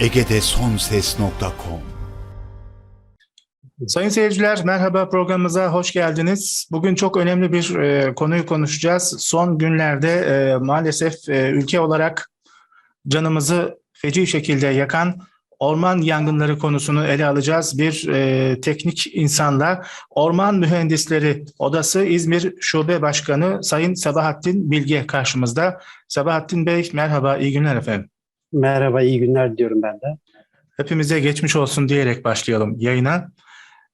egedesonses.com Sayın seyirciler merhaba programımıza hoş geldiniz. Bugün çok önemli bir e, konuyu konuşacağız. Son günlerde e, maalesef e, ülke olarak canımızı feci şekilde yakan orman yangınları konusunu ele alacağız. Bir e, teknik insanla Orman Mühendisleri Odası İzmir Şube Başkanı Sayın Sabahattin Bilge karşımızda. Sabahattin Bey merhaba, iyi günler efendim. Merhaba, iyi günler diyorum ben de. Hepimize geçmiş olsun diyerek başlayalım yayına.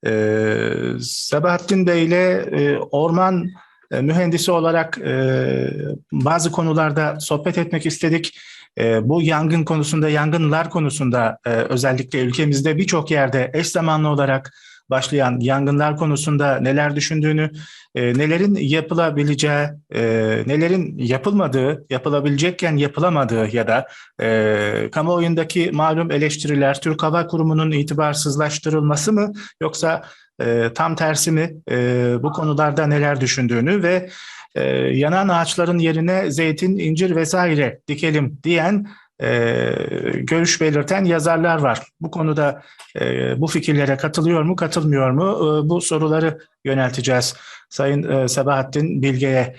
Ee, Sabahattin Bey ile e, orman e, mühendisi olarak e, bazı konularda sohbet etmek istedik. E, bu yangın konusunda, yangınlar konusunda e, özellikle ülkemizde birçok yerde eş zamanlı olarak başlayan yangınlar konusunda neler düşündüğünü, e, nelerin yapılabileceği, e, nelerin yapılmadığı, yapılabilecekken yapılamadığı ya da e, kamuoyundaki malum eleştiriler Türk Hava Kurumu'nun itibarsızlaştırılması mı yoksa e, tam tersi mi e, bu konularda neler düşündüğünü ve e, yanan ağaçların yerine zeytin, incir vesaire dikelim diyen e, görüş belirten yazarlar var. Bu konuda e, bu fikirlere katılıyor mu, katılmıyor mu? E, bu soruları yönelteceğiz Sayın e, Sabahattin Bilge'ye.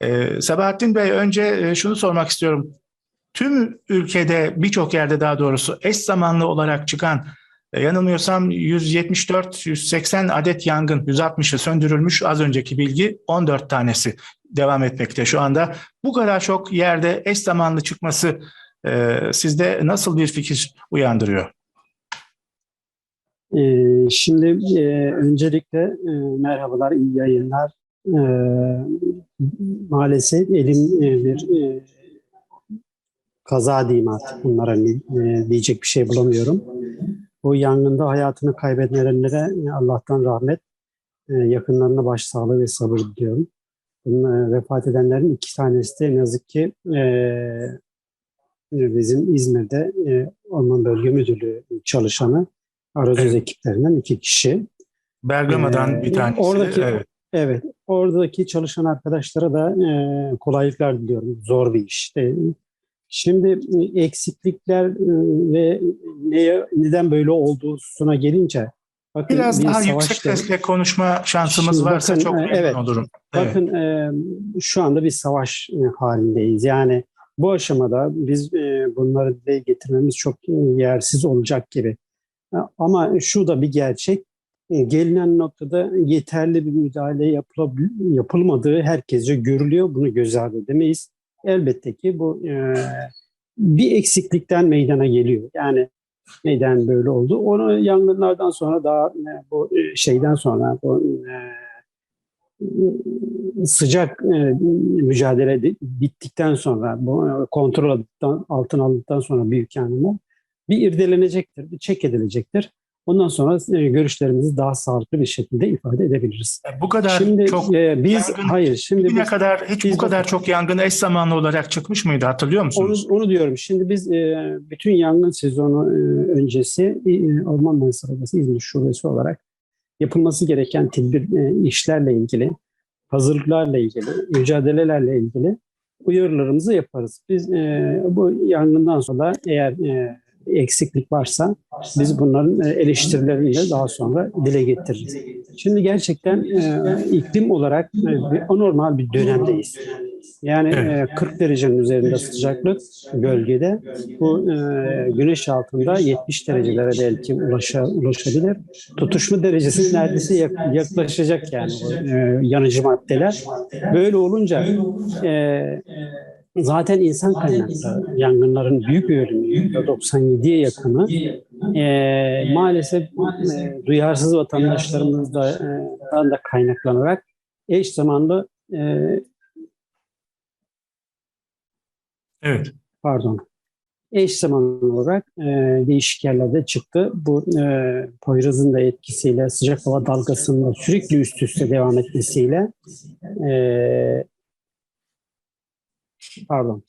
E, Sabahattin Bey önce e, şunu sormak istiyorum. Tüm ülkede birçok yerde daha doğrusu eş zamanlı olarak çıkan e, yanılmıyorsam 174-180 adet yangın 160'ı söndürülmüş az önceki bilgi 14 tanesi devam etmekte şu anda. Bu kadar çok yerde eş zamanlı çıkması e, sizde nasıl bir fikir uyandırıyor? Ee, şimdi e, öncelikle e, merhabalar, iyi yayınlar. E, maalesef elim e, bir e, kaza diyeyim artık bunlara e, diyecek bir şey bulamıyorum. Bu yangında hayatını kaybedenlere Allah'tan rahmet, e, yakınlarına başsağlığı ve sabır diliyorum. Bunun, e, vefat edenlerin iki tanesi de ne yazık ki e, bizim İzmir'de e, Orman Bölge Müdürlüğü çalışanı arazöz Evet. ekiplerinden iki kişi. Bergama'dan Ee, bir tanesi. oradaki- evet. Evet, oradaki çalışan arkadaşlara da e, kolaylıklar diliyorum. Zor bir iş. E, şimdi eksiklikler e, ve neye, neden böyle olduğuna gelince bakın Biraz bir daha yüksek sesle konuşma şansımız Şimdi varsa bakın, çok e, memnun evet. olurum. Evet. Bakın e, şu anda bir savaş e, halindeyiz. Yani bu aşamada biz e, bunları dile getirmemiz çok e, yersiz olacak gibi. E, Ama şu da bir gerçek. Gelinen noktada yeterli bir müdahale yapılmadığı herkesce görülüyor. Bunu göz ardı edemeyiz. Elbette ki bu bir eksiklikten meydana geliyor. Yani neden böyle oldu? Onu yangınlardan sonra daha bu şeyden sonra bu sıcak e, mücadele de- bittikten sonra bu e, kontrol aldıktan, altına aldıktan sonra büyük yangınlar bir irdelenecektir, bir çek edilecektir. Ondan sonra e, görüşlerimizi daha sağlıklı bir şekilde ifade edebiliriz. Bu kadar Şimdi çok e, biz yangın- hayır şimdi bugüne biz, kadar hiç biz bu kadar bakın- çok yangın eş zamanlı olarak çıkmış mıydı hatırlıyor onu, musunuz? onu diyorum. Şimdi biz e, bütün yangın sezonu e, öncesi e, Orman Mühendisleri Odası İzmir Şubesi olarak yapılması gereken tedbir e, işlerle ilgili, hazırlıklarla ilgili, mücadelelerle ilgili uyarılarımızı yaparız. Biz e, bu yangından sonra eğer e, eksiklik varsa biz bunların e, eleştirilerini de daha sonra dile getiririz. Şimdi gerçekten iklim olarak e, anormal bir dönemdeyiz. Yani Evet. e, 40 derecenin üzerinde sıcaklık bölgede. Bu e, güneş altında 70 derecelere belki ulaşa, ulaşabilir. Tutuşma derecesi neredeyse yak- yaklaşacak yani e, yanıcı maddeler. Böyle olunca e, zaten insan kaynaklı yangınların büyük bir bölümü %97'ye yakını e, maalesef e, duyarsız vatandaşlarımızdan da kaynaklanarak eş zamanlı e, Evet. pardon eş zamanlı olarak e, değişik yerlerde çıktı. Bu e, Poyraz'ın da etkisiyle sıcak hava dalgasının da sürekli üst üste devam etmesiyle e, pardon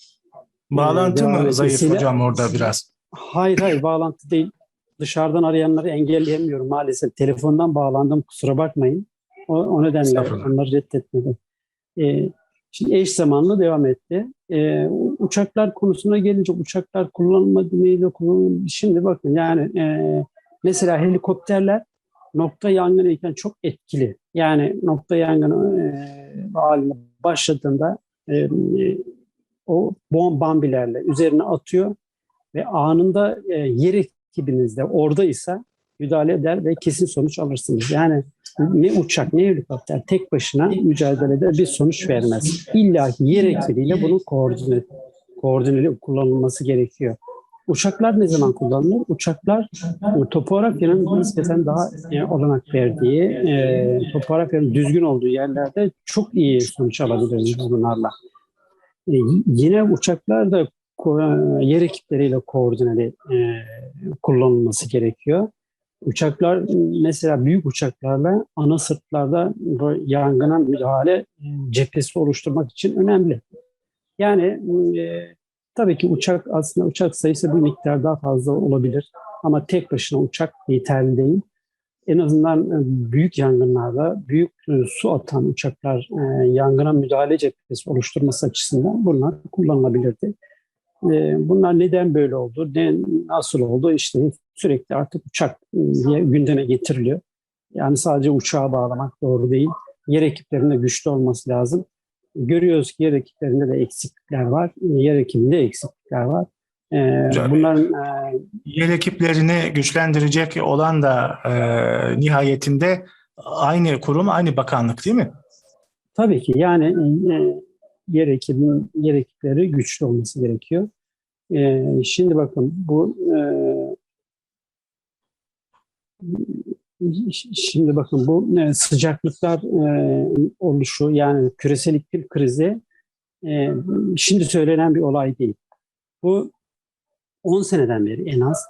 Bağlantı devam mı zayıf hocam orada biraz? Hayır hayır bağlantı değil. Dışarıdan arayanları engelleyemiyorum maalesef. Telefondan bağlandım kusura bakmayın. O, o nedenle onları reddetmedim. Ee, şimdi eş zamanlı devam etti. E, uçaklar konusuna gelince uçaklar kullanılmadı mıydı? Kullanılmadı. Şimdi bakın yani e, mesela helikopterler nokta yangını iken çok etkili. Yani nokta yangını e, haline başladığında e, e, o bom bambilerle üzerine atıyor ve anında e, yer ekibinizde oradaysa müdahale eder ve kesin sonuç alırsınız. Yani ne uçak ne helikopter tek başına mücadelede bir sonuç vermez. İlla ki yer ekibiyle bunun koordine, koordineli kullanılması gerekiyor. Uçaklar ne zaman kullanılır? Uçaklar e, topografyanın nispeten daha e, olanak verdiği, e, topografyanın düzgün olduğu yerlerde çok iyi sonuç alabiliriz bunlarla. E, yine uçaklar da yer ekipleriyle koordineli kullanılması gerekiyor. Uçaklar mesela büyük uçaklarla ana sırtlarda bu yangına müdahale e, cephesi oluşturmak için önemli. Yani e, tabii ki uçak aslında uçak sayısı bir miktar daha fazla olabilir ama tek başına uçak yeterli değil. En azından e, büyük yangınlarda büyük e, su atan uçaklar e, yangına müdahale cephesi oluşturması açısından bunlar kullanılabilirdi. E, Bunlar neden böyle oldu, ne, nasıl oldu işte sürekli artık uçak diye gündeme getiriliyor. Yani sadece uçağa bağlamak doğru değil. Yer ekiplerinde güçlü olması lazım. Görüyoruz ki yer ekiplerinde de eksiklikler var. Yer ekibinde eksiklikler var. E, Güzel. bunların e, Yer ekiplerini güçlendirecek olan da e, nihayetinde aynı kurum, aynı bakanlık değil mi? Tabii ki yani e, yer ekibinin yer ekipleri güçlü olması gerekiyor. E, şimdi bakın bu e, şimdi bakın bu e, sıcaklıklar e, oluşu yani küresel iklim krizi e, şimdi söylenen bir olay değil. Bu 10 seneden beri en az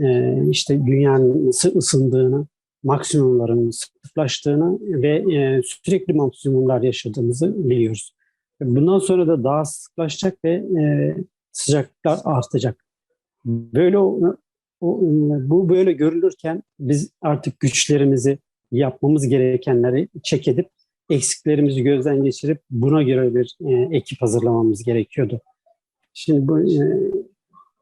e, işte dünyanın ısı- ısındığını, maksimumların sıklaştığını ve e, sürekli maksimumlar yaşadığımızı biliyoruz. Bundan sonra da daha sıklaşacak ve e, sıcaklıklar artacak. Böyle o, o- bu böyle görülürken biz artık güçlerimizi yapmamız gerekenleri çek edip eksiklerimizi gözden geçirip buna göre bir e, ekip hazırlamamız gerekiyordu. Şimdi bu e,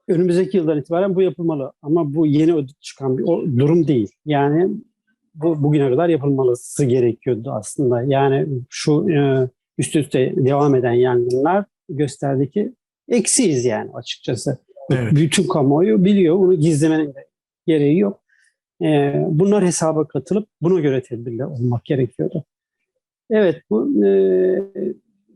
önümüzdeki yıldan itibaren bu yapılmalı ama bu yeni çıkan bir o durum değil. Yani bu bugüne kadar yapılması gerekiyordu aslında. Yani şu e, üst üste devam eden yangınlar gösterdi ki eksiyiz yani açıkçası. Evet. Bütün kamuoyu biliyor. Bunu gizlemenin gereği yok. E, bunlar hesaba katılıp buna göre tedbirli olmak gerekiyordu. Evet, bu, e,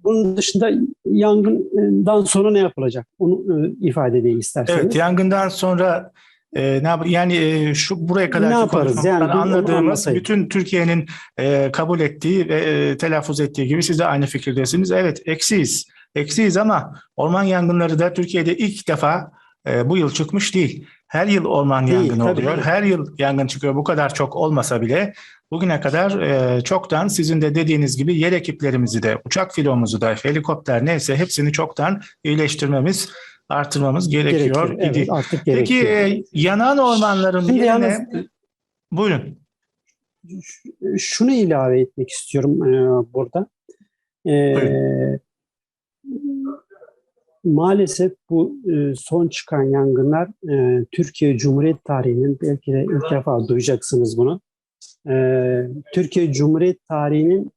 bunun dışında yangından sonra ne yapılacak? Onu e, ifade edeyim isterseniz. Evet, yangından sonra e, ne yap yani e, şu buraya kadar Ne yaparız? Yani anladığımız bütün Türkiye'nin e, kabul ettiği ve e, telaffuz ettiği gibi siz de aynı fikirdesiniz. Evet, eksiyiz. Eksiyiz ama orman yangınları da Türkiye'de ilk defa e, bu yıl çıkmış değil. Her yıl orman Değil, yangını tabii. oluyor. Her yıl yangın çıkıyor. Bu kadar çok olmasa bile bugüne kadar e, çoktan sizin de dediğiniz gibi yer ekiplerimizi de, uçak filomuzu da, helikopter neyse hepsini çoktan iyileştirmemiz, artırmamız gerekiyor, idi. Evet, artık Peki gerekiyor. e, yanan ormanların Şimdi yerine yalnız- buyurun. şunu ilave etmek istiyorum e, burada. E, maalesef bu e, son çıkan yangınlar e, Türkiye Cumhuriyet tarihinin belki de ilk defa duyacaksınız bunu. E, Türkiye Cumhuriyet tarihinin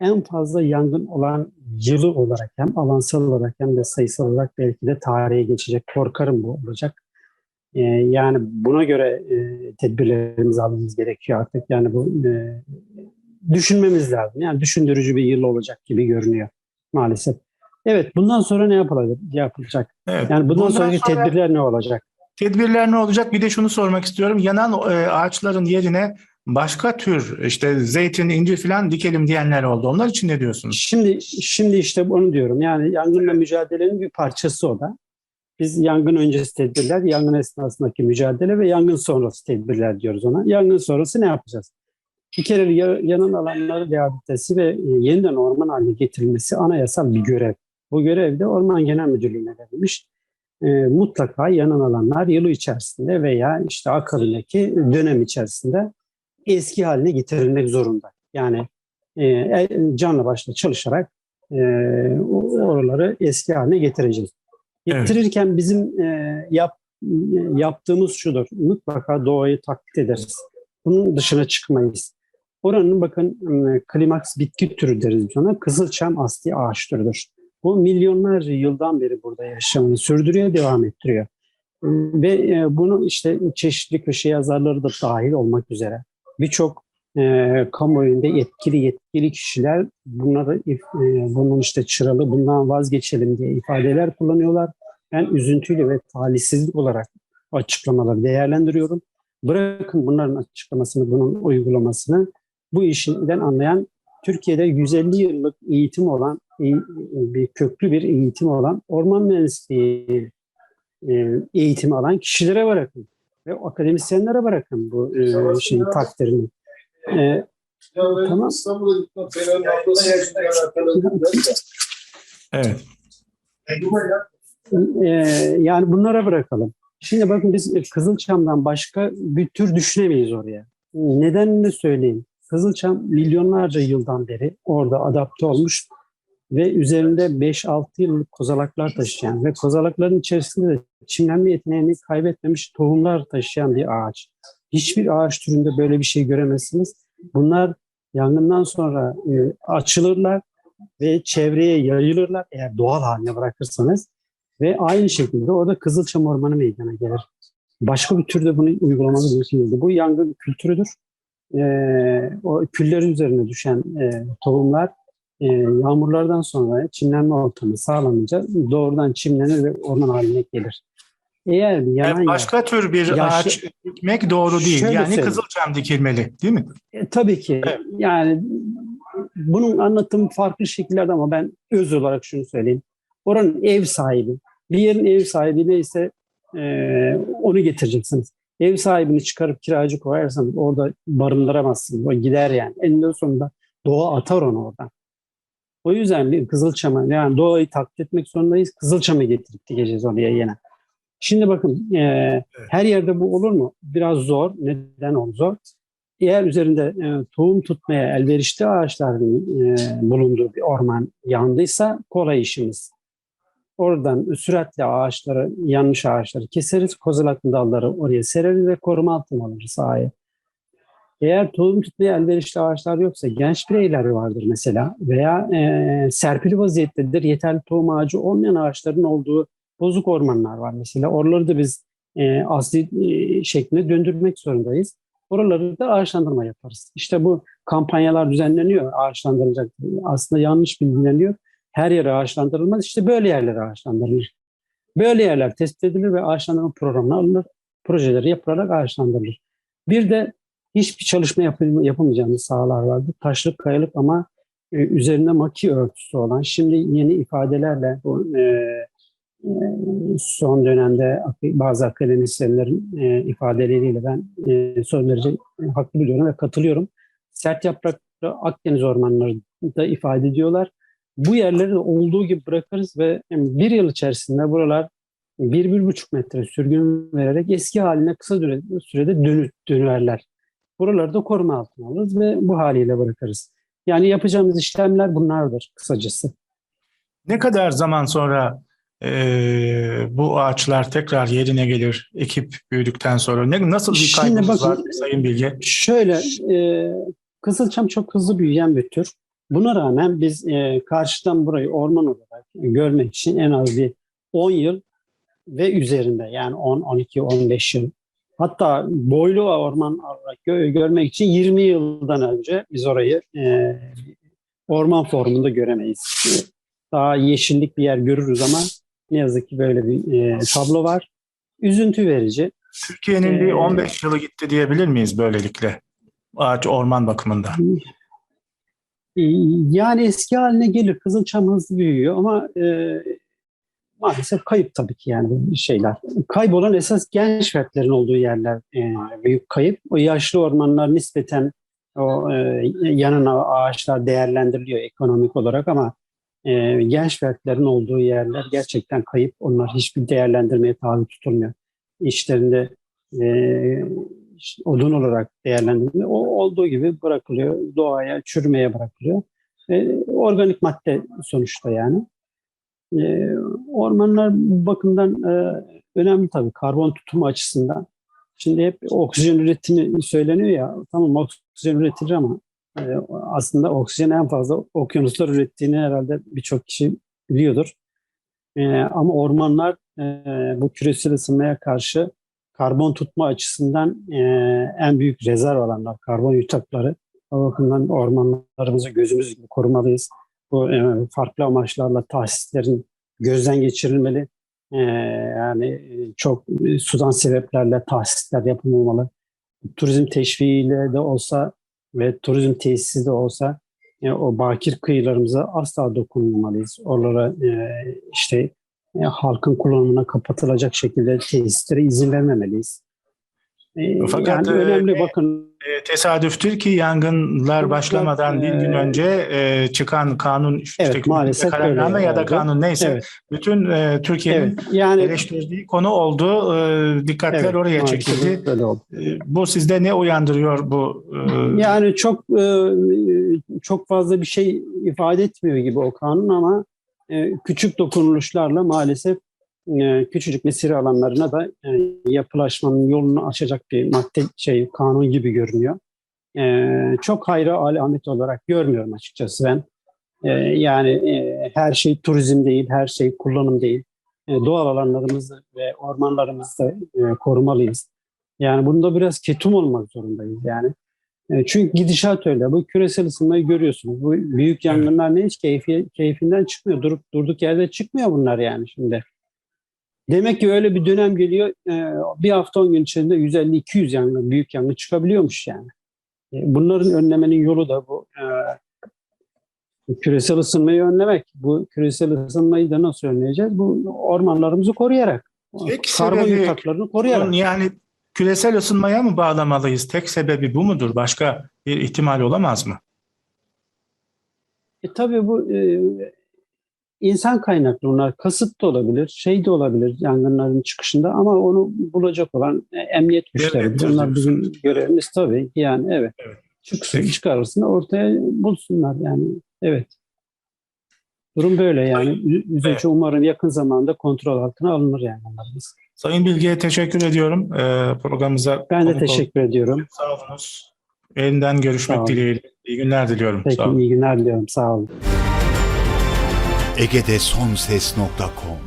en fazla yangın olan yılı olarak hem alansal olarak hem de sayısal olarak belki de tarihe geçecek. Korkarım bu olacak. E, yani buna göre e, tedbirlerimizi almamız gerekiyor artık. Yani bu e, düşünmemiz lazım. Yani düşündürücü bir yıl olacak gibi görünüyor maalesef. Evet, bundan sonra ne yapılacak? Yapılacak. Evet. Yani bundan, Bundan sonraki sonra- tedbirler ne olacak? Tedbirler ne olacak? Bir de şunu sormak istiyorum. Yanan e, ağaçların yerine başka tür işte zeytin, incir falan dikelim diyenler oldu. Onlar için ne diyorsunuz? Şimdi şimdi işte onu diyorum. Yani yangınla mücadelenin bir parçası o da. Biz yangın öncesi tedbirler, yangın esnasındaki mücadele ve yangın sonrası tedbirler diyoruz ona. Yangın sonrası ne yapacağız? Bir kere ya- yanan alanların rehabilitesi ve e, yeniden orman haline getirilmesi anayasal bir görev. Bu görev de Orman Genel Müdürlüğü'ne verilmiş. E, mutlaka yanan alanlar yılı içerisinde veya işte akabindeki dönem içerisinde eski haline getirilmek zorunda. Yani e, e, canla başla çalışarak e, oraları eski haline getireceğiz. Evet. Getirirken bizim e, yap, yaptığımız şudur. Mutlaka doğayı taklit ederiz. Bunun dışına çıkmayız. Oranın bakın e, klimaks bitki türü deriz biz ona. Kızılçam asli ağaç türüdür. Bu milyonlarca yıldan beri burada yaşamını sürdürüyor, devam ettiriyor. E, Ve e, bunu işte çeşitli köşe yazarları da dahil olmak üzere birçok e, kamuoyunda etkili yetkili kişiler bunları e, bunun işte çıralı bundan vazgeçelim diye ifadeler kullanıyorlar. Ben üzüntüyle ve talihsizlik olarak açıklamaları değerlendiriyorum. Bırakın bunların açıklamasını, bunun uygulamasını bu işinden anlayan Türkiye'de 150 yıllık eğitim olan eğ- bir köklü bir eğitim olan orman mühendisliği e, eğitimi alan kişilere bırakın ve akademisyenlere bırakın bu e, şeyin takdirini. E, Tamam. Alakalı. Evet. e, yani bunlara bırakalım. Şimdi bakın biz Kızılçam'dan başka bir tür düşünemeyiz oraya. Nedenini söyleyeyim. Kızılçam milyonlarca yıldan beri orada adapte olmuş ve üzerinde 5-6 yıllık kozalaklar taşıyan ve kozalakların içerisinde de çimlenme yeteneğini kaybetmemiş tohumlar taşıyan bir ağaç. Hiçbir ağaç türünde böyle bir şey göremezsiniz. Bunlar yangından sonra e, açılırlar ve çevreye yayılırlar eğer doğal haline bırakırsanız ve aynı şekilde orada Kızılçam Ormanı meydana gelir. Başka bir türde bunu uygulamamız mümkün değildi. Bu yangın kültürüdür. Ee, o küllerin üzerine düşen e, tohumlar e, yağmurlardan sonra çimlenme ortamı sağlanınca doğrudan çimlenir ve orman haline gelir. Eğer bir yanan Yani yer- başka tür bir Yaşlı- ağaç dikmek doğru değil. Yani söyleyeyim. kızılçam dikilmeli değil mi? E, tabii ki. Evet. Yani bunun anlatımı farklı şekillerde ama ben öz olarak şunu söyleyeyim. Oranın ev sahibi, bir yerin ev sahibi neyse e, onu getireceksiniz. Ev sahibini çıkarıp kiracı koyarsanız orada barındıramazsınız. O gider yani. Eninde sonunda doğa atar onu oradan. O yüzden bir Kızılçam'a yani doğayı taklit etmek zorundayız. Kızılçam'ı getirip dikeceğiz oraya yine. Şimdi bakın e, her yerde bu olur mu? Biraz zor. Neden o zor? Eğer üzerinde e, tohum tutmaya elverişli ağaçların e, bulunduğu bir orman yandıysa kolay işimiz. Oradan süratle ağaçları, yanlış ağaçları keseriz, kozalaklı dalları oraya sereriz ve koruma altına alırız sahayı. Eğer tohum tutmaya elverişli ağaçlar yoksa genç bireyler vardır mesela veya e, serpili vaziyettedir yeterli tohum ağacı olmayan ağaçların olduğu bozuk ormanlar var mesela. Oraları da biz e, asli e, şekline döndürmek zorundayız. Oraları da ağaçlandırma yaparız. İşte bu kampanyalar düzenleniyor ağaçlandırılacak. Aslında yanlış bilgileniyor. Her yere ağaçlandırılmaz. İşte böyle yerlere ağaçlandırılır. Böyle yerler tespit edilir ve ağaçlandırma programına alınır. Projeleri yapılarak ağaçlandırılır. Bir de hiçbir çalışma yapı- yapamayacağımız sahalar vardı. Taşlık, kayalık ama e, üzerinde maki örtüsü olan, şimdi yeni ifadelerle bu e, e, son dönemde bazı akademisyenlerin e, ifadeleriyle ben e, son derece haklı biliyorum ve katılıyorum. Sert yapraklı Akdeniz ormanları da ifade ediyorlar. Bu yerleri de olduğu gibi bırakırız ve bir yıl içerisinde buralar bir, bir buçuk metre sürgün vererek eski haline kısa süre- sürede dönü, dönerler. Buraları da koruma altına alırız ve bu haliyle bırakırız. Yani yapacağımız işlemler bunlardır kısacası. Ne kadar zaman sonra e, bu ağaçlar tekrar yerine gelir ekip büyüdükten sonra? Ne, nasıl bir kaybımız bakın- var Sayın Bilge? Şöyle, e, Kızılçam çok hızlı büyüyen bir tür. Buna rağmen biz e, karşıdan burayı orman olarak görmek için en az bir 10 yıl ve üzerinde yani 10, 12, 15 yıl hatta boylu orman gö- görmek için 20 yıldan önce biz orayı e, orman formunda göremeyiz. E, Daha yeşillik bir yer görürüz ama ne yazık ki böyle bir e, tablo var. Üzüntü verici. Türkiye'nin bir Ee, 15 yılı gitti diyebilir miyiz böylelikle? Ağaç orman bakımında. Ee, Yani eski haline gelir. Kızılçam hızlı büyüyor ama e, maalesef kayıp tabii ki yani şeyler. Kaybolan esas genç fertlerin olduğu yerler e, büyük kayıp. O yaşlı ormanlar nispeten o e, yanına ağaçlar değerlendiriliyor ekonomik olarak ama e, genç fertlerin olduğu yerler gerçekten kayıp. Onlar hiçbir değerlendirmeye tabi tutulmuyor. İşlerinde e, odun olarak değerlendiriliyor. O olduğu gibi bırakılıyor. Doğaya, çürümeye bırakılıyor. E, organik madde sonuçta yani. E, ormanlar bu bakımdan e, önemli tabii karbon tutumu açısından. Şimdi hep oksijen üretimi söyleniyor ya. Tamam oksijen üretilir ama e, aslında oksijen en fazla okyanuslar ürettiğini herhalde birçok kişi biliyordur. E, ama ormanlar e, bu küresel ısınmaya karşı karbon tutma açısından e, en büyük rezerv alanlar, karbon yutakları. O bakımdan ormanlarımızı gözümüz gibi korumalıyız. Bu e, farklı amaçlarla tahsislerin gözden geçirilmeli. E, yani e, çok sudan sebeplerle tahsisler yapılmamalı. Turizm teşviğiyle de olsa ve turizm tesisi de olsa o bakir kıyılarımıza asla dokunmamalıyız. Oralara işte halkın kullanımına kapatılacak şekilde tesislere izin vermemeliyiz. E, Fakat, yani e, önemli e, bakın E, tesadüftür ki yangınlar başlamadan bir gün önce e, çıkan kanun işte Evet, maalesef kararname ya da oldu. kanun neyse evet, bütün e, Türkiye'nin evet. Yani eleştirdiği konu oldu. E, dikkatler evet, oraya çekildi. E, bu sizde ne uyandırıyor bu? e, Yani çok e, çok fazla bir şey ifade etmiyor gibi o kanun ama e, küçük dokunuluşlarla maalesef e, küçücük mesire alanlarına da e, yapılaşmanın yolunu açacak bir madde şey kanun gibi görünüyor. E, çok hayra alamet olarak görmüyorum açıkçası ben. Yani her şey turizm değil, her şey kullanım değil. Doğal alanlarımızı ve ormanlarımızı e, korumalıyız. Yani bunda biraz ketum olmak zorundayız yani. Çünkü gidişat öyle. Bu küresel ısınmayı görüyorsunuz. Bu büyük yangınlar ne hiç keyfi, keyfinden çıkmıyor. Durup durduk yerde çıkmıyor bunlar yani şimdi. Demek ki öyle bir dönem geliyor. e, Bir hafta on gün içerisinde 150-200 yangın, büyük yangın çıkabiliyormuş yani. E, Bunların önlemenin yolu da bu. e, Küresel ısınmayı önlemek. Bu küresel ısınmayı da nasıl önleyeceğiz? Bu ormanlarımızı koruyarak. Tek Karbon sebebi yutaklarını koruyarak. yani küresel ısınmaya mı bağlamalıyız? Tek sebebi bu mudur? Başka bir ihtimal olamaz mı? E tabii bu e, insan kaynaklı bunlar. Kasıt da olabilir, şey de olabilir yangınların çıkışında ama onu bulacak olan e, emniyet güçleri. Bunlar bizim görevimiz tabii. ki Yani evet. Evet. Çıksın, Peki. çıkarırsın ortaya bulsunlar yani. Evet. Durum böyle yani. Üzücü Evet. umarım yakın zamanda kontrol altına alınır yani onlarımız. Sayın Bilge'ye teşekkür ediyorum. E, programımıza Ben de teşekkür ediyorum. Sağ olunuz. Yeniden görüşmek Sağ olun. dileğiyle. İyi günler diliyorum. Peki Sağ olun. iyi günler diliyorum. Sağ olun. Ege'de son ses.com